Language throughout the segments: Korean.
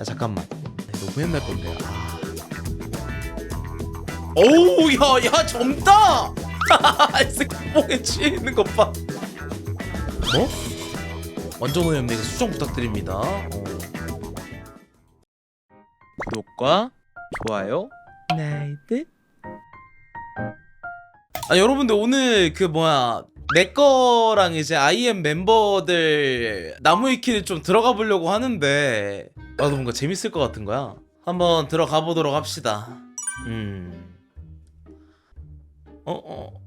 야 잠깐만. 너무 옛날 건데. 아. 오우 야야 젊다! 이 새끼 뽕에 취해 있는 것봐. 뭐? 완전 오염되게 수정 부탁드립니다. 어. 구독과 좋아요. 나이트. 아 여러분들 오늘 그 뭐야 내 거랑 이제 IM 멤버들 나무 위키를 좀 들어가 보려고 하는데 나도 뭔가 재밌을 것 같은 거야 한번 들어가 보도록 합시다 음 어, 어.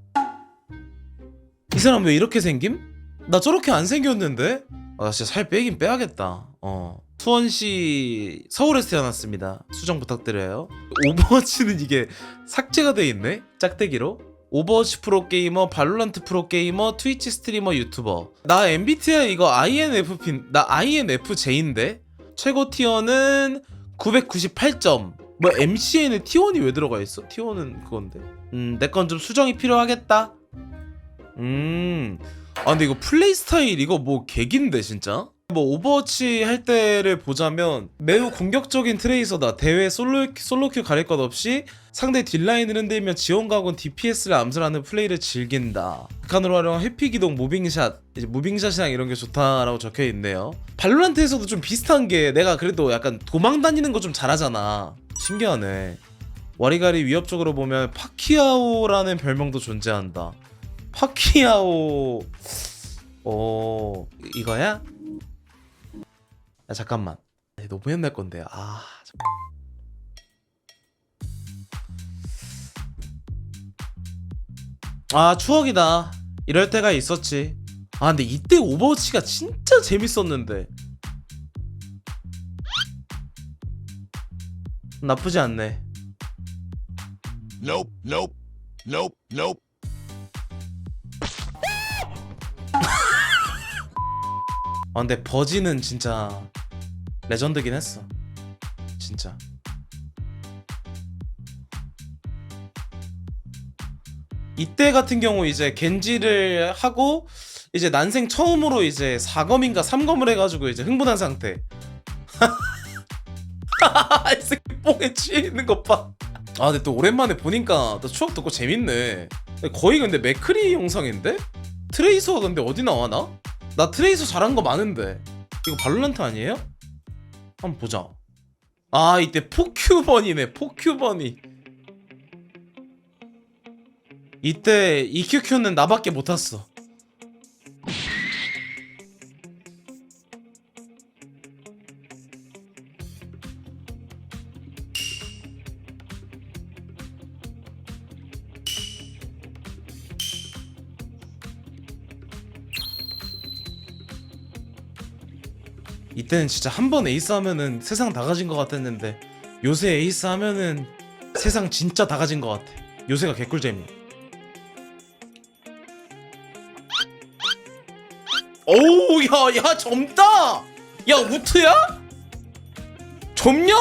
이 사람 왜 이렇게 생김? 나 저렇게 안 생겼는데? 아, 나 진짜 살 빼긴 빼야겠다. 어. 수원시 서울에서 태어났습니다. 수정 부탁드려요. 오버워치는 이게 삭제가 돼 있네? 짝대기로? 오버워치 프로게이머, 발로란트 프로게이머, 트위치 스트리머, 유튜버. 나 MBTI 이거 INFP, 나 INFJ인데? 최고 티어는 998점. 뭐 MCN에 T1이 왜 들어가 있어? T1은 그건데. 음, 내 건 좀 수정이 필요하겠다. 음. 아 근데 이거 플레이 스타일 이거 뭐 개긴데 진짜? 뭐 오버워치 할 때를 보자면 매우 공격적인 트레이서다. 대회 솔로 솔로 큐 가릴 것 없이 상대 딜라인을 흔들며 지원가곤 DPS를 암살하는 플레이를 즐긴다. 극한으로 활용한 회피기동 무빙샷 이제 무빙샷이랑 이런 게 좋다라고 적혀 있네요. 발로란트에서도 좀 비슷한 게 내가 그래도 약간 도망 다니는 거 좀 잘하잖아. 신기하네. 와리가리 위협적으로 보면 파키아오라는 별명도 존재한다. 파키아오 어 이거야? 야 잠깐만. 너무 옛날 건데. 아 잠- 아 추억이다. 이럴 때가 있었지. 아 근데 이때 오버워치가 진짜 재밌었는데. 나쁘지 않네. Nope, nope, nope, nope. 아 근데 버지는 진짜 레전드긴 했어 진짜 이때 같은 경우 이제 겐지를 하고 이제 난생 처음으로 이제 4검인가 3검을 해가지고 이제 흥분한 상태 이 새끼 뽕에 취해 있는 것 봐 아 근데 또 오랜만에 보니까 또 추억 돋고 재밌네 거의 근데 맥크리 영상인데? 트레이서가 근데 어디 나와 나? 나 트레이서 잘한 거 많은데 이거 발로란트 아니에요? 한번 보자. 아 이때 포큐번이네 포큐번이 이때 EQQ는 나밖에 못 탔어 이때는 진짜 한 번 에이스 하면은 세상 다 가진 것 같았는데 요새 에이스 하면은 세상 진짜 다 가진 것 같아 요새가 개꿀잼이야 오우 야야 젊다 야 우트야? 젊냐?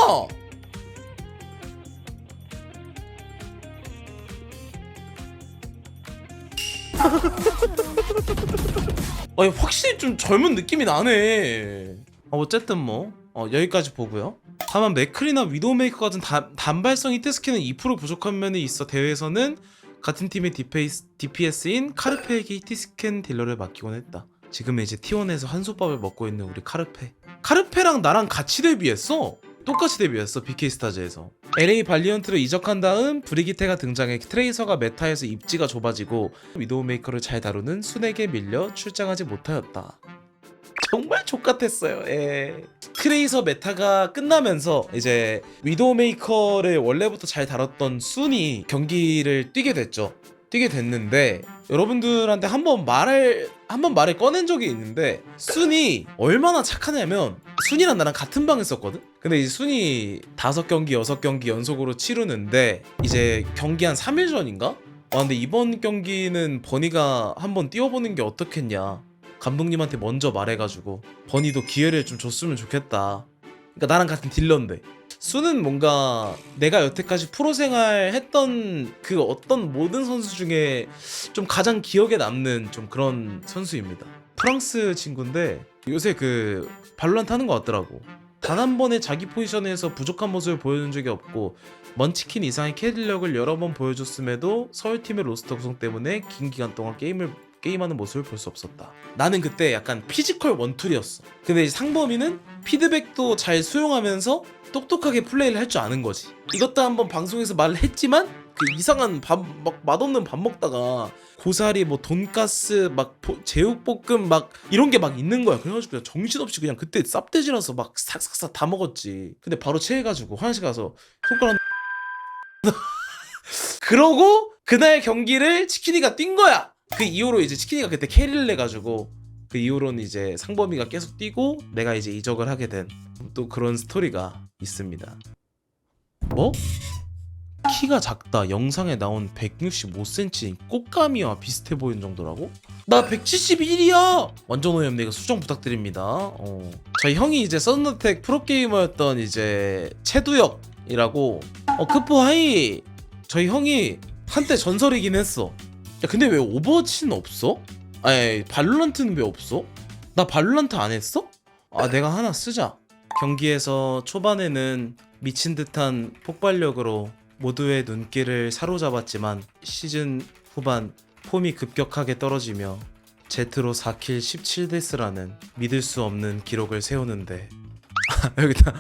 아니 확실히 좀 젊은 느낌이 나네 어, 어쨌든 뭐 어, 여기까지 보고요. 다만 맥클이나 위도우메이커 같은 단, 단발성 히트 스킬은 2% 부족한 면이 있어 대회에서는 같은 팀의 디페이스, DPS인 카르페에게 히트 스캔 딜러를 맡기곤 했다. 지금은 이제 T1에서 한솥밥을 먹고 있는 우리 카르페. 카르페랑 나랑 같이 데뷔했어. 똑같이 데뷔했어 BK 스타즈에서. LA 발리언트로 이적한 다음 브리기테가 등장해 트레이서가 메타에서 입지가 좁아지고 위도우메이커를 잘 다루는 순에게 밀려 출장하지 못하였다 족같았어요. 예. 트레이서 메타가 끝나면서 이제 위도우메이커를 원래부터 잘 다뤘던 순이 경기를 뛰게 됐죠. 뛰게 됐는데 여러분들한테 한번 말을 한번 말을 꺼낸 적이 있는데 순이 얼마나 착하냐면 순이랑 나랑 같은 방에 썼거든. 근데 이제 순이 다섯 경기 여섯 경기 연속으로 치르는데 이제 경기 한 3일 전인가? 아 근데 이번 경기는 버니가 한번 뛰어보는 게 어떻겠냐. 감독님한테 먼저 말해가지고 버니도 기회를 좀 줬으면 좋겠다. 그러니까 나랑 같은 딜러인데 수는 뭔가 내가 여태까지 프로 생활 했던 그 어떤 모든 선수 중에 좀 가장 기억에 남는 좀 그런 선수입니다. 프랑스 친구인데 요새 그 발로란트 하는 것 같더라고. 단 한 번의 자기 포지션에서 부족한 모습을 보여준 적이 없고 먼치킨 이상의 캐리력을 여러 번 보여줬음에도 서울팀의 로스터 구성 때문에 긴 기간 동안 게임을 게임하는 모습을 볼 수 없었다. 나는 그때 약간 피지컬 원툴이었어. 근데 이제 상범이는 피드백도 잘 수용하면서 똑똑하게 플레이를 할 줄 아는 거지. 이것도 한번 방송에서 말을 했지만 그 이상한 밥 막 맛없는 밥 먹다가 고사리 뭐 돈가스 막 보- 제육볶음 막 이런 게 막 있는 거야. 그래가지고 그냥 정신없이 그냥 그때 쌉대지라서 막 싹싹싹 다 먹었지. 근데 바로 체해가지고 화장실 가서 손가락 그러고 그날 경기를 치킨이가 뛴 거야. 그 이후로 이제 치킨이가 그때 캐리를 내가지고 그 이후로는 이제 상범이가 계속 뛰고 내가 이제 이적을 하게 된 또 그런 스토리가 있습니다. 뭐? 키가 작다. 영상에 나온 165cm 꽃가미와 비슷해 보이는 정도라고? 나 171이야. 완전 오염 내가 수정 부탁드립니다. 어. 저희 형이 이제 썬더텍 프로게이머였던 이제 최두혁이라고 어 크포 하이 저희 형이 한때 전설이긴 했어. 야 근데 왜 오버워치는 없어? 아니 발로란트는 왜 없어? 나 발로란트 안 했어? 아 내가 하나 쓰자. 경기에서 초반에는 미친 듯한 폭발력으로 모두의 눈길을 사로잡았지만 시즌 후반 폼이 급격하게 떨어지며 제트로 4킬 17데스라는 믿을 수 없는 기록을 세우는데 여기다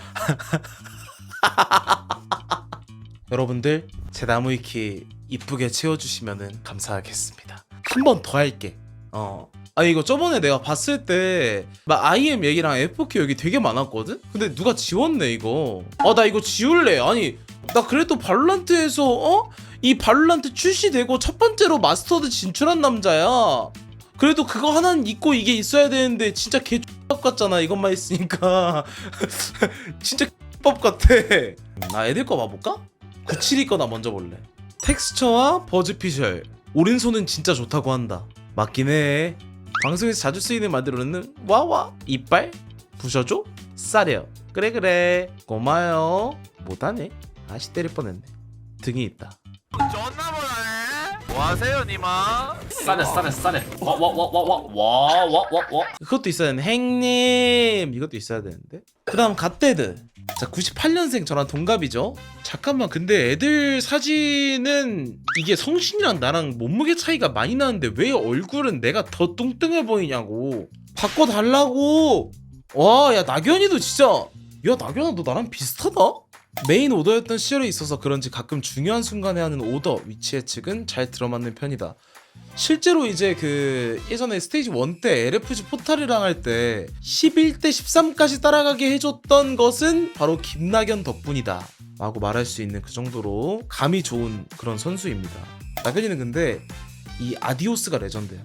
여러분들 제 나무위키 이쁘게 채워주시면 감사하겠습니다 한 번 더 할게 어. 아 이거 저번에 내가 봤을 때 막 IM 얘기랑 F4K 여기 되게 많았거든? 근데 누가 지웠네 이거 아 나 이거 지울래 아니 나 그래도 발로란트에서 어? 이 발로란트 출시되고 첫 번째로 마스터드 진출한 남자야 그래도 그거 하나는 있고 이게 있어야 되는데 진짜 개 X밥 같잖아 이것만 있으니까 진짜 X밥 같아 나 애들 거 봐볼까? 97이 거나 먼저 볼래 텍스처와 버즈피셜. 오른손은 진짜 좋다고 한다. 맞긴 해. 방송에서 자주 쓰이는 말대로는 와와 이빨 부셔줘 싸려. 그래 그래. 고마워요 못하네. 아씨 때릴 뻔했네. 등이 있다. 존나 못하네 뭐 하세요 니마? 싸네 싸네 싸네. 와와와와와와와와. 그것도 있어야 되는데. 행님! 이것도 있어야 되는데. 그 다음 갓데드 자 98년생 저랑 동갑이죠. 잠깐만 근데 애들 사진은 이게 성신이랑 나랑 몸무게 차이가 많이 나는데 왜 얼굴은 내가 더 뚱뚱해 보이냐고. 바꿔달라고. 와 야 낙연이도 진짜. 야 낙연아 너 나랑 비슷하다? 메인 오더였던 시절에 있어서 그런지 가끔 중요한 순간에 하는 오더 위치 예측은 잘 들어맞는 편이다 실제로 이제 그 예전에 스테이지 1 때 LFG 포탈이랑 할 때 11대 13까지 따라가게 해줬던 것은 바로 김낙연 덕분이다 라고 말할 수 있는 그 정도로 감이 좋은 그런 선수입니다. 낙연이는 근데 이 아디오스가 레전드야.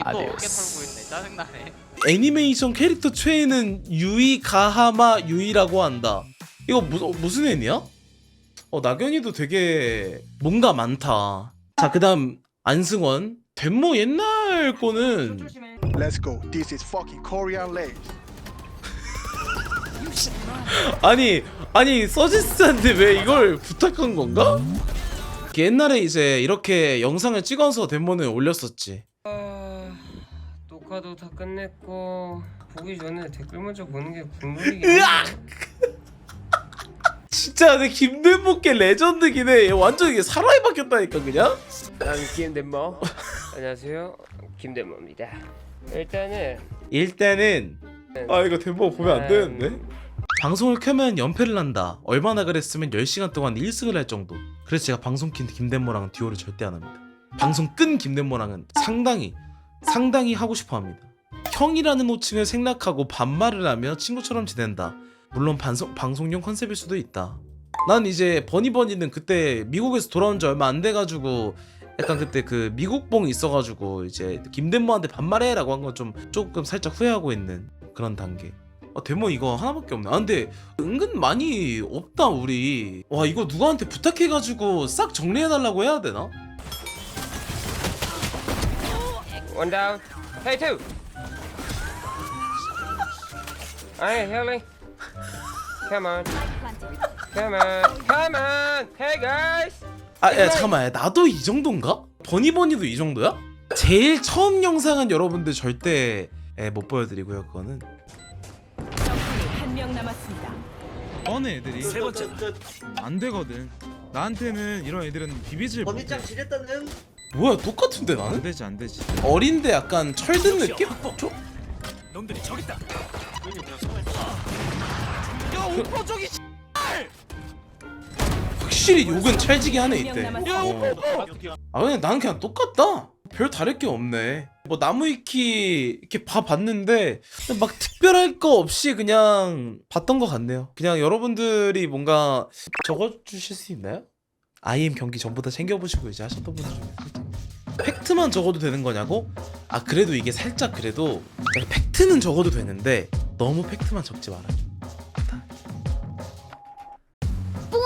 아디오스. 짜증나네. 애니메이션 캐릭터 최애는 유이 가하마 유이라고 한다. 이거 무, 무슨 애니야? 어 낙연이도 되게 뭔가 많다 자 그 다음 안승원 덴모 옛날 거는 Let's go. This is fucking Korean legs. 아니 아니 서지스한테 왜 이걸 부탁한 건가? 옛날에 이제 이렇게 영상을 찍어서 덴모는 올렸었지 아, 녹화도 다 끝냈고 보기 전에 댓글 먼저 보는 게 국룰이긴 으악! 한데 진짜 내 김덴모께 레전드긴 해 완전 이게 사람이 바뀌었다니까 그냥 난 김대모 안녕하세요 김대모입니다 일단은 일단은 아 이거 덴모 보면 안 되는데 음, 방송을 켜면 연패를 한다. 얼마나 그랬으면 10시간 동안 1승을 할 정도. 그래서 제가 방송 킨 김덴모랑 듀오를 절대 안 합니다. 방송 끈 김덴모랑은 상당히 상당히 하고 싶어 합니다. 형이라는 호칭을 생략하고 반말을 하며 친구처럼 지낸다. 물론 방송, 방송용 컨셉일 수도 있다. 난 이제 버니버니는 그때 미국에서 돌아온 지 얼마 안 돼가지고 약간 그때 그 미국봉 있어가지고 이제 김덴모한테 반말해라고 한 건 좀 조금 살짝 후회하고 있는 그런 단계. 아 데모 이거 하나밖에 없네. 아 근데 은근 많이 없다 우리. 와 이거 누구한테 부탁해가지고 싹 정리해달라고 해야 되나? 투 아이 헬리 Come on Come on Come on Hey guys 아 야 잠깐만 야, 나도 이 정도인가? 버니버니도 이 정도야? 제일 처음 영상은 여러분들 절대 예, 못 보여드리고요 그거는 명 남았습니다. 뻔해 애들이 세 번째 안 되거든 나한테는 이런 애들은 비비질 못해 범위장 지렸다는 뭐야 똑같은데 안 나는? 되지 안 되지 어린데 약간 철든 느낌? 저- 놈들이 저기 있다. 확실히 욕은 찰지게 하네 명 이때 남았습니다. 어. 아 그냥 나는 그냥 똑같다 별 다를 게 없네 뭐 나무위키 이렇게 봐봤는데 막 특별할 거 없이 그냥 봤던 것 같네요 그냥 여러분들이 뭔가 적어주실 수 있나요? IM 경기 전부터 챙겨보시고 이제 하셨던 분들 중에 팩트만 적어도 되는 거냐고? 아 그래도 이게 살짝 그래도 팩트는 적어도 되는데 너무 팩트만 적지 말아요